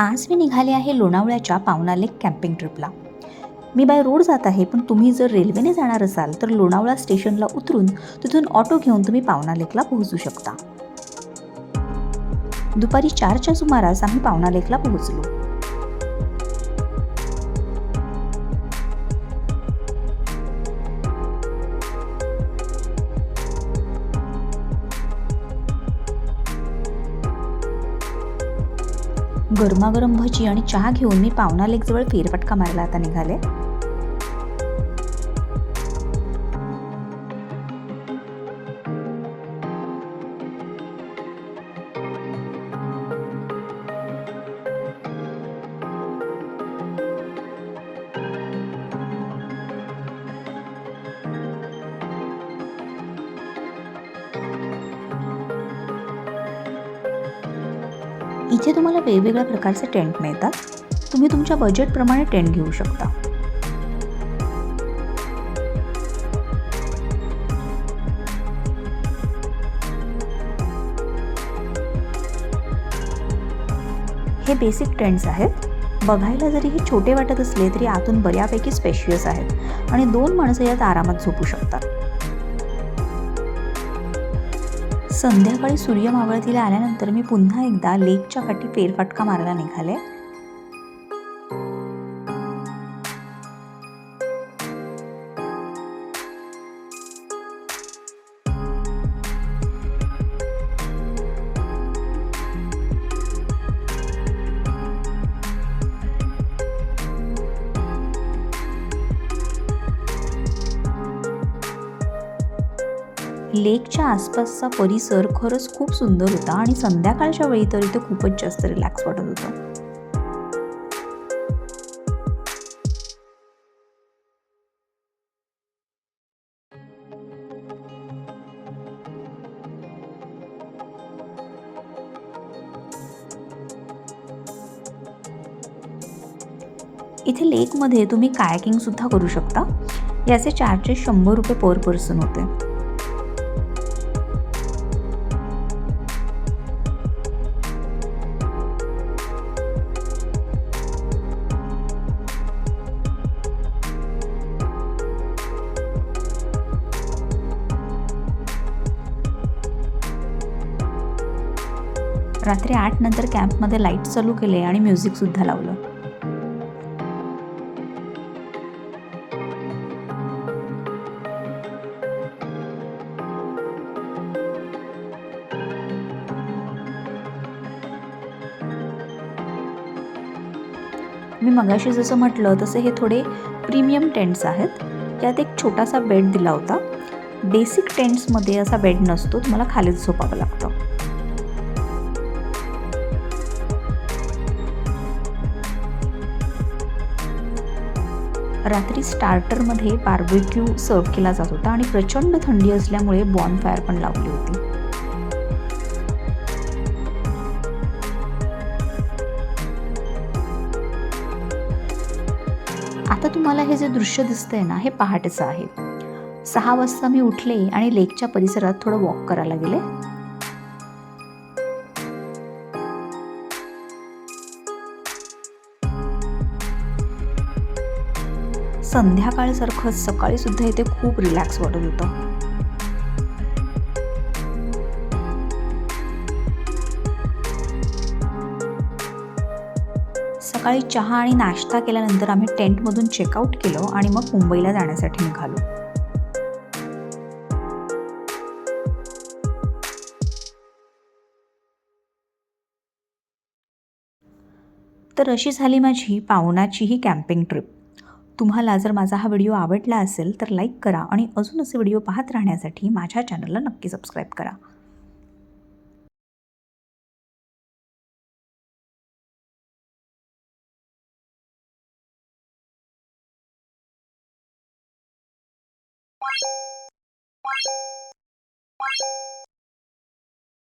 आज मी निघाले आहे लोणावळ्याच्या पावना लेक कॅम्पिंग ट्रिपला. मी बाय रोड जात आहे पण तुम्ही जर रेल्वेने जाणार असाल तर लोणावळा स्टेशनला उतरून तिथून ऑटो घेऊन तुम्ही पावना लेकला पोहोचू शकता. दुपारी चारच्या सुमारास आम्ही पावना लेकला पोहोचलो. गरमागरम भजी आणि चहा घेऊन मी पावना लेकजवळ फेरफटका मारला. आता निघाले. इथे तुम्हाला वेगवेगळ्या प्रकारचे टेंट मिळतात. तुम्ही तुमच्या बजेटप्रमाणे टेंट घेऊ शकता. हे बेसिक टेंट्स आहेत. बघायला जरी हे छोटे वाटत असले तरी आतून बऱ्यापैकी स्पेशियस आहेत. आणि दोन माणसं यात आरामात झोपू शकतात. संध्याकाळी सूर्य मावळतीला आल्यानंतर मी पुन्हा एकदा लेकच्या काठी फेरफटका मारायला निघाले. लेकच्या आसपासचा परिसर खरंच खूप सुंदर होता आणि संध्याकाळच्या वेळी तर इथे खूपच जास्त रिलॅक्स वाटत होतं. इथे लेकमध्ये तुम्ही कायकिंग सुद्धा करू शकता. याचे चार्जेस शंभर रुपये पर पर्सन होते. रात्री आठ नंतर कॅम्पमध्ये लाइट चालू केले आणि म्युझिकसुद्धा लावलं. मी मगाशी जसं म्हटलं तसे हे थोडे प्रीमियम टेंट्स आहेत. त्यात एक छोटासा बेड दिला होता. बेसिक टेंट्समध्ये असा बेड नसतो तुम्हाला खालीच झोपावं लागतं. रात्री स्टार्टरमध्ये बार्बेक्यू सर्व केला जात होता आणि प्रचंड थंडी असल्यामुळे बॉनफायर पण लावली होती. आता तुम्हाला हे जे दृश्य दिसतंय ना हे पहाटेचं आहे. सहा वाजता मी उठले आणि लेकच्या परिसरात थोडं वॉक करायला गेले. संध्याकाळसारखं सकाळी सुद्धा इथे खूप रिलॅक्स वाटत होतं. सकाळी चहा आणि नाश्ता केल्यानंतर आम्ही टेंटमधून चेकआउट केलं आणि मग मुंबईला जाण्यासाठी निघालो. तर अशी झाली माझी पावनाची ही कॅम्पिंग ट्रिप तुम्हाला जर माझा हा व्हिडिओ आवडला असेल तर लाईक करा आणि अजून असे व्हिडिओ पाहत राहण्यासाठी माझ्या चॅनलला नक्की सबस्क्राईब करा.